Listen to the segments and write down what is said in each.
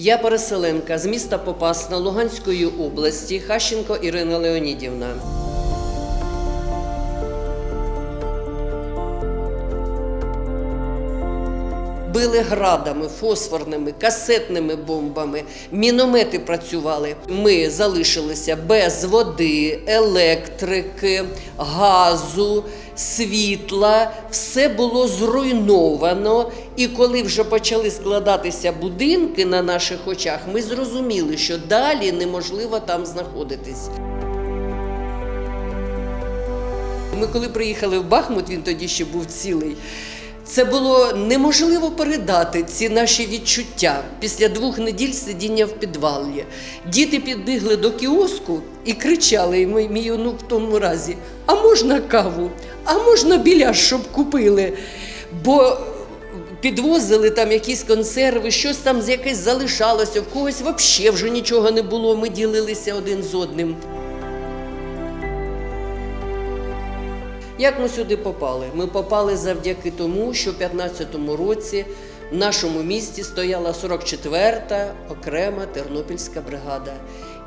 Я переселенка з міста Попасна Луганської області, Хащенко Ірина Леонідівна. Били градами, фосфорними, касетними бомбами, міномети працювали. Ми залишилися без води, електрики, газу, світла. Все було зруйновано. І коли вже почали складатися будинки на наших очах, ми зрозуміли, що далі неможливо там знаходитись. Ми коли приїхали в Бахмут, він тоді ще був цілий. Це було неможливо передати ці наші відчуття після двох неділь сидіння в підвалі. Діти підбігли до кіоску і кричали, мій, онук в тому разі: а можна каву, а можна біляш, щоб купили. Бо підвозили там якісь консерви, щось там якесь залишалося, в когось взагалі вже нічого не було. Ми ділилися один з одним. Як ми сюди попали? Ми попали завдяки тому, що в 15-му році в нашому місті стояла 44-та окрема Тернопільська бригада.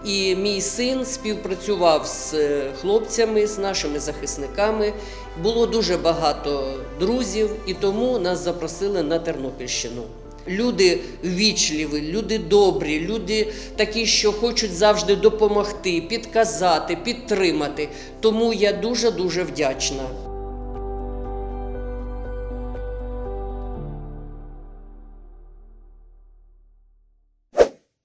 І мій син співпрацював з е, хлопцями, з нашими захисниками. Було дуже багато друзів, і тому нас запросили на Тернопільщину. Люди ввічливі, люди добрі, люди такі, що хочуть завжди допомогти, підказати, підтримати. Тому я дуже дуже вдячна.